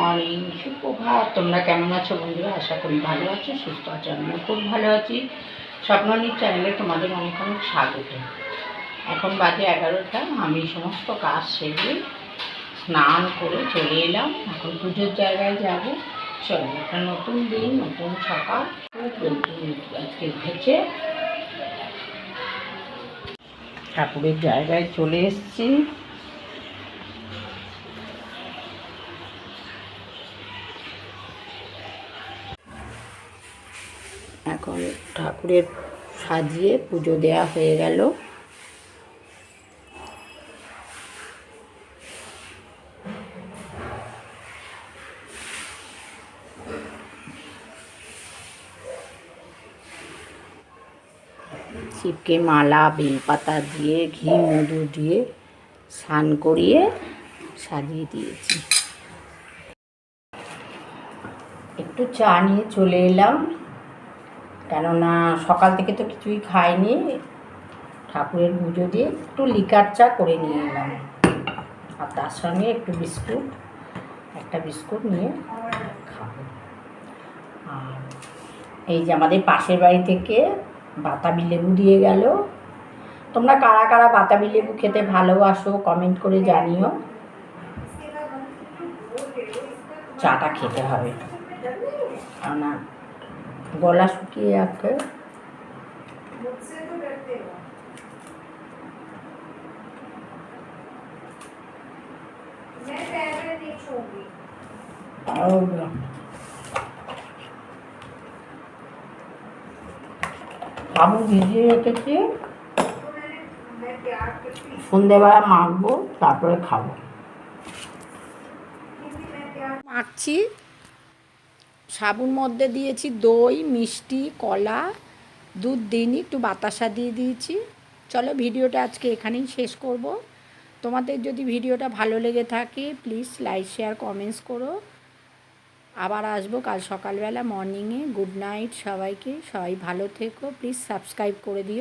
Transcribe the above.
Morning, সুপ্রভাত। তোমরা কেমন আছো বন্ধুরা? আশা করি ভালো আছো, সুস্থ আছো, আমিও খুব ভালো আছি। স্বপ্ননীর চ্যানেলে তোমাদের অনেক অনেক স্বাগত। এখন বাজে এগারোটা, আমি সমস্ত কাজ সেরে স্নান করে চলে এলাম। এখন পুজোর জায়গায় যাব। চলো, একটা নতুন দিন, নতুন সকাল। আজকে উঠেছে। ঠাকুরের জায়গায় চলে এসেছি। এখন ঠাকুরের সাজিয়ে পুজো দেয়া হয়ে গেল। শিবকে মালা বেলপাতা দিয়ে, ঘি, মধু দিয়ে স্নান করিয়ে সাজিয়ে দিয়েছি। একটু চা নিয়ে চলে এলাম। কেননা সকাল থেকে তো কিছুই খাইনি। ঠাকুরের পুজো দিয়ে একটু লিকার চা করে নিয়ে এলাম। আর তার সঙ্গে একটু বিস্কুট, একটা বিস্কুট নিয়ে খাব। আর এই যে আমাদের পাশের বাড়ি থেকে বাতাবি লেবু দিয়ে গেল। তোমরা কারা কারা বাতাবি লেবু খেতে ভালোবাসো কমেন্ট করে জানিও। চাটা খেতে হবে। কেননা গলা শুকিয়ে और আলু ভিজিয়ে রেখেছি। সন্ধেবেলা মাখবো তারপরে খাব। মাখছি। সাবুর মধ্যে দিয়েছি দই, মিষ্টি, কলা, দুধ দিইনি, একটু বাতাসা দিয়ে দিয়েছি। চলো ভিডিওটা আজকে এখানেই শেষ করব। তোমাদের যদি ভিডিওটা ভালো লেগে থাকে প্লিজ লাইক শেয়ার কমেন্টস করো। আবার আসব কাল সকালবেলা মর্নিংয়ে গুড নাইট সবাইকে। সবাই ভালো থেকো। প্লিজ সাবস্ক্রাইব করে দিও।